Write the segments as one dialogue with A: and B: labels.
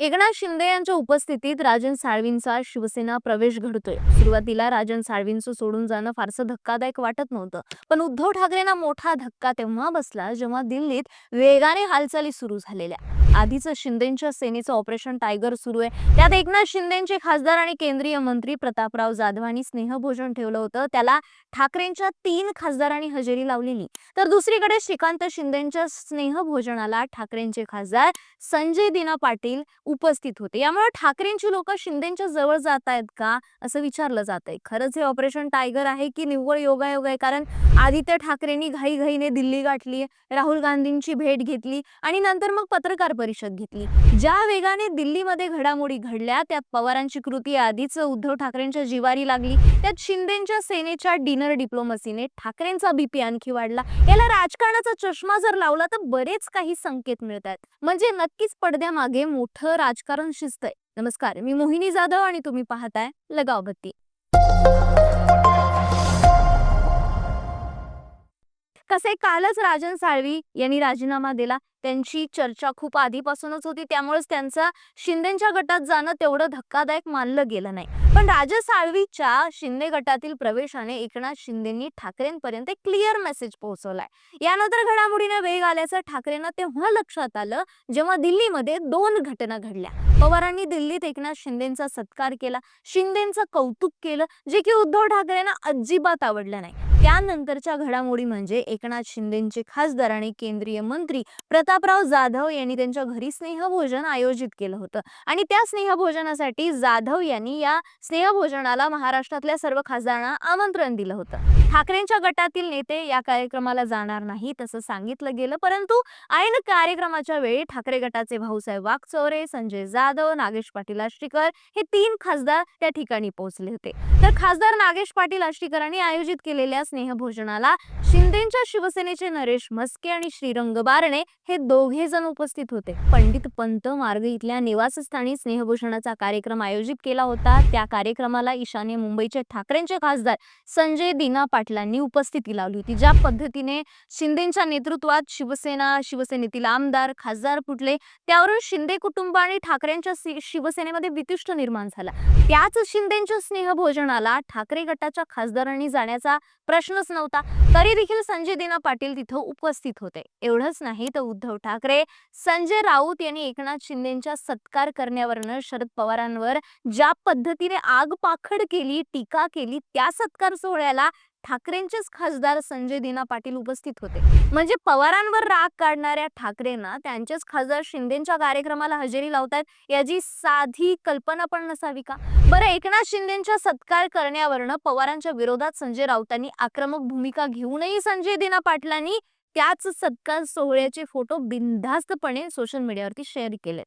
A: एकनाथ शिंदे यांच्या उपस्थितीत राजन साळवींचा शिवसेना प्रवेश घडतोय. सुरुवातीला राजन साळवींचं सोडून जाणं फारसं धक्कादायक वाटत नव्हतं. पण उद्धव ठाकरेंना मोठा धक्का तेव्हा बसला जेव्हा दिल्लीत वेगाने हालचाली सुरू झालेल्या. आधीच शिंदेच्या सेनेचं ऑपरेशन टायगर सुरू आहे. त्यात एकनाथ शिंदेचे खासदार आणि केंद्रीय मंत्री प्रतापराव जाधवांनी स्नेहभोजन ठेवलं होतं. त्याला ठाकरेंच्या तीन खासदारांनी हजेरी लावलेली. तर दुसरीकडे श्रीकांत शिंदेच्या स्नेहभोजनाला ठाकरेंचे खासदार संजय दिना पाटील उपस्थित होते. यामुळे ठाकरेंची लोक शिंदेच्या जवळ जात आहेत का असं विचारलं जात आहे खरंच हे ऑपरेशन टायगर आहे की निव्वळ योगायोग आहे? कारण आदित्य ठाकरेंनी घाईघाईने दिल्ली गाठली राहुल गांधींची भेट घेतली आणि नंतर मग पत्रकार परिषद घेतली. ज्या वेगाने दिल्लीमध्ये घडामोडी घडल्या त्यात पवारांची कृती आधीच उद्धव ठाकरेंच्या जिवारी लागली. त्यात शिंदेच्या सेनेच्या डिनर डिप्लोमसीने ठाकरेंचा बीपी आणखी वाढला. याला राजकारणाचा चष्मा जर लावला तर बरेच काही संकेत मिळतात. म्हणजे नक्कीच पडद्यामागे मोठं राजकारण शिजतंय नमस्कार मी मोहिनी जाधव आणि तुम्ही पाहताय लगाव बत्ती कसे कालच राजन साळवी यांनी राजीनामा दिला? त्यांची चर्चा खूप आधीपासूनच होती त्यामुळेच त्यांचं शिंदेच्या गटात जाणं तेवढं धक्कादायक मानलं गेलं नाही. पण राजा साळवीच्या शिंदे गटातील प्रवेशाने एकनाथ शिंदेनी ठाकरेंपर्यंत एक क्लिअर मेसेज पोहोचवलाय. यानंतर घडामोडीने वेग आल्याचं ठाकरेंना तेव्हा लक्षात आलं जेव्हा दिल्लीमध्ये दोन घटना घडल्या. पवारांनी दिल्लीत एकनाथ शिंदेचा सत्कार केला शिंदेचं कौतुक केलं जे की उद्धव ठाकरेंना अजिबात आवडलं नाही. त्यानंतरच्या घडामोडी म्हणजे एकनाथ शिंदेचे खासदार आणि केंद्रीय मंत्री प्रतापराव जाधव यांनी त्यांच्या घरी स्नेहभोजन आयोजित केलं होतं. आणि त्या स्नेहभोजनासाठी जाधव यांनी या स्नेहभोजनाला महाराष्ट्रातल्या सर्व खासदारांना आमंत्रण दिलं होतं. ठाकरेंच्या गटातील नेते या कार्यक्रमाला जाणार नाही तसं सांगितलं गेलं परंतु ऐन कार्यक्रमाच्या वेळी ठाकरे गटाचे भाऊसाहेब वाघचौरे संजय जाधव नागेश पाटील आष्टीकर हे तीन खासदार त्या ठिकाणी पोहोचले होते. तर खासदार नागेश पाटील आष्टीकरांनी आयोजित केलेल्या स्नेहभोजनाला शिंदेच्या शिवसेनेचे नरेश म्हस्के आणि श्रीरंग बारणे हे दोघे जण उपस्थित होते. पंडित पंत मार्ग इथल्या निवासस्थानी स्नेहभूषणाचा कार्यक्रम आयोजित केला होता. त्या कार्यक्रमाला ईशान्य मुंबईचे ठाकरेंचे खासदार संजय दिना पाटलांनी उपस्थिती लावली होती. ज्या पद्धतीने शिंदेच्या नेतृत्वात शिवसेना शिवसेनेतील आमदार खासदार फुटले त्यावरून शिंदे कुटुंब आणि ठाकरेंच्या शिवसेनेमध्ये वितुष्ट निर्माण झाला. त्याच शिंदेच्या स्नेहभोजनाला ठाकरे गटाच्या खासदारांनी जाण्याचा प्रश्नच नव्हता. तरी देखील संजय दिना पाटील तिथं उपस्थित होते. एवढंच नाही तर उद्धव ठाकरे संजय राऊत यांनी एकनाथ शिंदेच्या सत्कार करण्यावरनं शरद पवारांवर ज्या पद्धतीने आग पाखड केली टीका केली त्या सत्कार सोहळ्याला ठाकरेंचेच खासदार संजय दिना पाटील उपस्थित होते. म्हणजे पवारांवर राग काढणाऱ्या ठाकरेंना त्यांचेच खासदार शिंदेच्या कार्यक्रमाला हजेरी लावतात याची साधी कल्पना पण नसावी का? बरं एकनाथ शिंदेच्या सत्कार करण्यावरनं पवारांच्या विरोधात संजय राऊतांनी आक्रमक भूमिका घेऊनही संजय दिना पाटलांनी त्याच सत्कार सोहळ्याचे फोटो बिनधास्तपणे सोशल मीडियावरती शेअर केले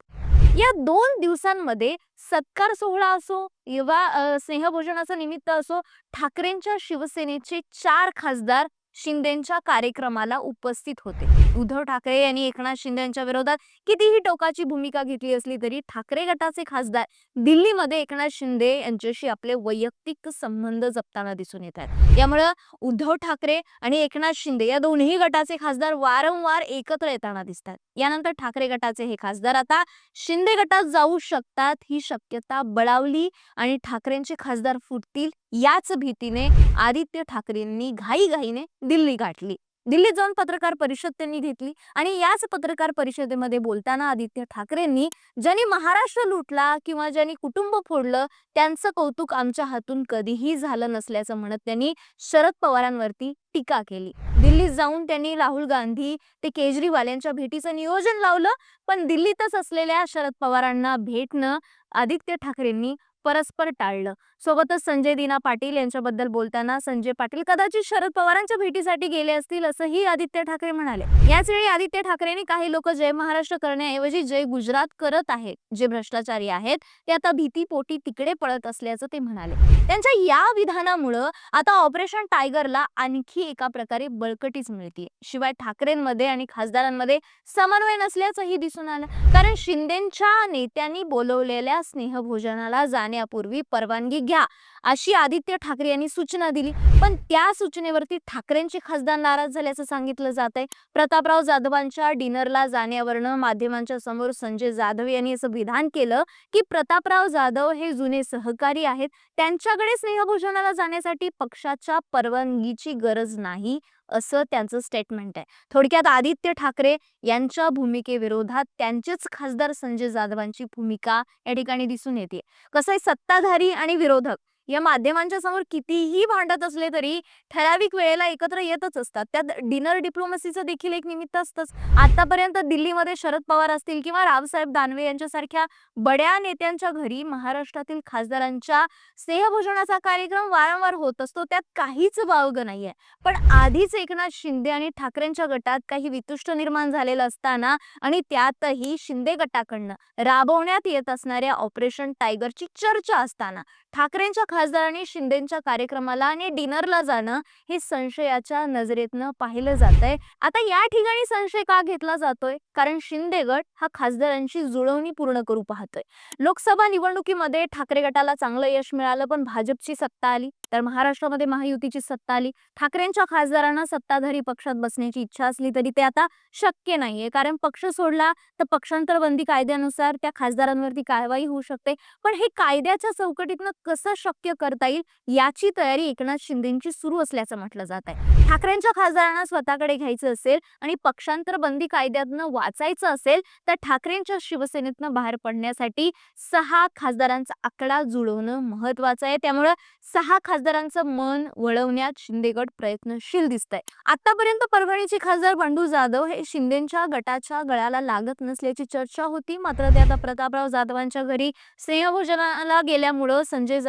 A: या दोन दिवसांमध्ये सत्कार सोहळा असो किंवा स्नेहभोजनाचं निमित्त असो ठाकरेंच्या शिवसेनेचे चार खासदार शिंदेच्या कार्यक्रमाला उपस्थित होते. उद्धव ठाकरे यांनी एकनाथ शिंदे यांच्या विरोधात कितीही टोकाची भूमिका घेतली असली तरी ठाकरे गटाचे खासदार दिल्लीमध्ये एकनाथ शिंदे यांच्याशी आपले वैयक्तिक संबंध जपताना दिसून येत आहेत. यामुळं उद्धव ठाकरे आणि एकनाथ शिंदे या दोन्ही गटाचे खासदार वारंवार एकत्र येताना दिसतात यानंतर ठाकरे गटाचे हे खासदार आता शिंदे गटात जाऊ शकतात ही शक्यता बळावली आणि ठाकरेंचे खासदार फुटतील याच भीतीने आदित्य ठाकरेंनी घाईघाईने दिल्ली गाठली. दिल्लीत जाऊन पत्रकार परिषद त्यांनी घेतली आणि याच पत्रकार परिषदेमध्ये बोलताना आदित्य ठाकरेंनी ज्यांनी महाराष्ट्र लुटला किंवा ज्यांनी कुटुंब फोडलं त्यांचं कौतुक आमच्या हातून कधीही झालं नसल्याचं म्हणत त्यांनी शरद पवारांवरती टीका केली. दिल्लीत जाऊन त्यांनी राहुल गांधी ते केजरीवाल यांच्या भेटीचं नियोजन लावलं पण दिल्लीतच असलेल्या शरद पवारांना भेटणं आदित्य ठाकरेंनी परस्पर टाळलं. सोबतच संजय दिना पाटील यांच्याबद्दल बोलताना संजय पाटील कदाचित शरद पवारांच्या भेटीसाठी गेले असतील असंही आदित्य ठाकरे म्हणाले. याच वेळी आदित्य ठाकरेंनी काही लोक जय महाराष्ट्र करण्याऐवजी जय गुजरात करत आहेत. जे भ्रष्टाचारी आहेत ते आता भीतीपोटी तिकडे पळत असल्याचं ते म्हणाले. त्यांच्या या विधानामुळं आता ऑपरेशन टायगरला आणखी एका प्रकारे बळकटीच मिळते शिवाय ठाकरेंमध्ये आणि खासदारांमध्ये समन्वय नसल्याचंही दिसून आलं. कारण शिंदेच्या नेत्यांनी बोलवलेल्या स्नेहभोजनाला जाण जाण्यापूर्वी परवानगी घ्या अशी आदित्य ठाकरे यांनी सूचना दिली. पण त्या सूचनेवरती ठाकरेंचे खासदार नाराज झाल्याचं सांगितलं जात आहे. प्रतापराव जाधवांच्या डिनरला जाण्यावरनं माध्यमांच्या समोर संजय जाधव यांनी असं विधान केलं की प्रतापराव जाधव हे जुने सहकारी आहेत. त्यांच्याकडे स्नेहभोजनाला जाण्यासाठी पक्षाच्या परवानगीची गरज नाही असं त्यांचं स्टेटमेंट आहे. थोडक्यात आदित्य ठाकरे यांच्या भूमिकेविरोधात त्यांचेच खासदार संजय जाधवांची भूमिका या ठिकाणी दिसून येते. कसं आहे सत्ताधारी आणि विरोधक या माध्यमांच्या समोर कितीही भांडत असले तरी ठराविक वेळेला एकत्र येतच असतात. त्यात डिनर डिप्लोमसीचं देखील एक निमित्त असतंच. आतापर्यंत दिल्लीमध्ये शरद पवार असतील किंवा रावसाहेब दानवे यांच्यासारख्या बड्या नेत्यांच्या घरी महाराष्ट्रातील खासदारांच्या स्नेहभोजनाचा कार्यक्रम वारंवार होत असतो. त्यात काहीच वावग नाहीये. पण आधीच एकनाथ शिंदे आणि ठाकरेंच्या गटात काही वितुष्ट निर्माण झालेलं असताना आणि त्यातही शिंदे गटाकडनं राबवण्यात येत असणाऱ्या ऑपरेशन टायगरची चर्चा असताना ठाकरेंच्या खासदारांनी शिंदेच्या कार्यक्रमाला आणि डिनरला जाणं हे संशयाच्या नजरेतनं पाहिलं जात आहे आता या ठिकाणी संशय का घेतला जातोय? कारण शिंदे गट हा खासदारांची जुळवणी पूर्ण करू पाहतोय. लोकसभा निवडणुकीमध्ये ठाकरे गटाला चांगलं यश मिळालं पण भाजपची सत्ता आली तर महाराष्ट्रामध्ये महायुतीची सत्ता आली. ठाकरेंच्या खासदारांना सत्ताधारी पक्षात बसण्याची इच्छा असली तरी ते आता शक्य नाहीये. कारण पक्ष सोडला तर पक्षांतर बंदी कायद्यानुसार त्या खासदारांवरती कारवाई होऊ शकते. पण हे कायद्याच्या चौकटीतनं कसं शक्य करता येईल याची तयारी एकनाथ शिंदेची सुरू असल्याचं म्हटलं जात आहे. ठाकरेंच्या खासदारांना स्वतःकडे घ्यायचं असेल आणि पक्षांतर बंदी कायद्यातनं वाचायचं असेल तर ठाकरेंच्या शिवसेनेतनं बाहेर पडण्यासाठी सहा खासदारांचा आकडा जुळवणं महत्वाचं आहे. त्यामुळं सहा खासदारांचं मन वळवण्यात शिंदेगड प्रयत्नशील दिसत आहे आतापर्यंत परभणीचे खासदार बंडू जाधव हे शिंदेच्या गटाच्या गळ्याला लागत नसल्याची चर्चा होती. मात्र ते आता प्रतापराव जाधवांच्या घरी स्नेहभोजनाला गेल्यामुळं संजय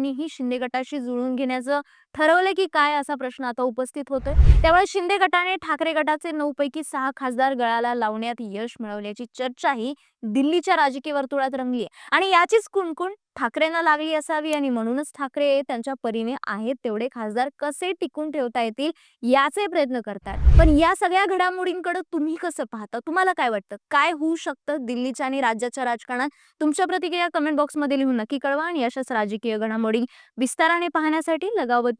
A: जाधवांनीही शिंदे गटाशी जुळून घेण्याचं ठरवलं की काय असा प्रश्न आता उपस्थित होतोय. त्यामुळे शिंदे गटाने ठाकरे गटाचे नऊ पैकी सहा खासदार गळाला लावण्यात यश मिळवल्याची चर्चाही दिल्लीच्या राजकीय वर्तुळात रंगली आणि याचीच कुणकुण ठाकरेंना लागली असावी आणि म्हणूनच ठाकरे त्यांच्या परीने आहेत तेवढे खासदार कसे टिकून ठेवता येतील याचे प्रयत्न करतात. पण या सगळ्या घडामोडींकडे तुम्ही कसं पाहता? तुम्हाला काय वाटतं? काय होऊ शकतं दिल्लीच्या आणि राज्याच्या राजकारणात? तुमच्या प्रतिक्रिया कमेंट बॉक्समध्ये लिहून नक्की कळवा आणि अशाच राजकीय घडामोडी विस्ताराने पाहण्यासाठी लगावत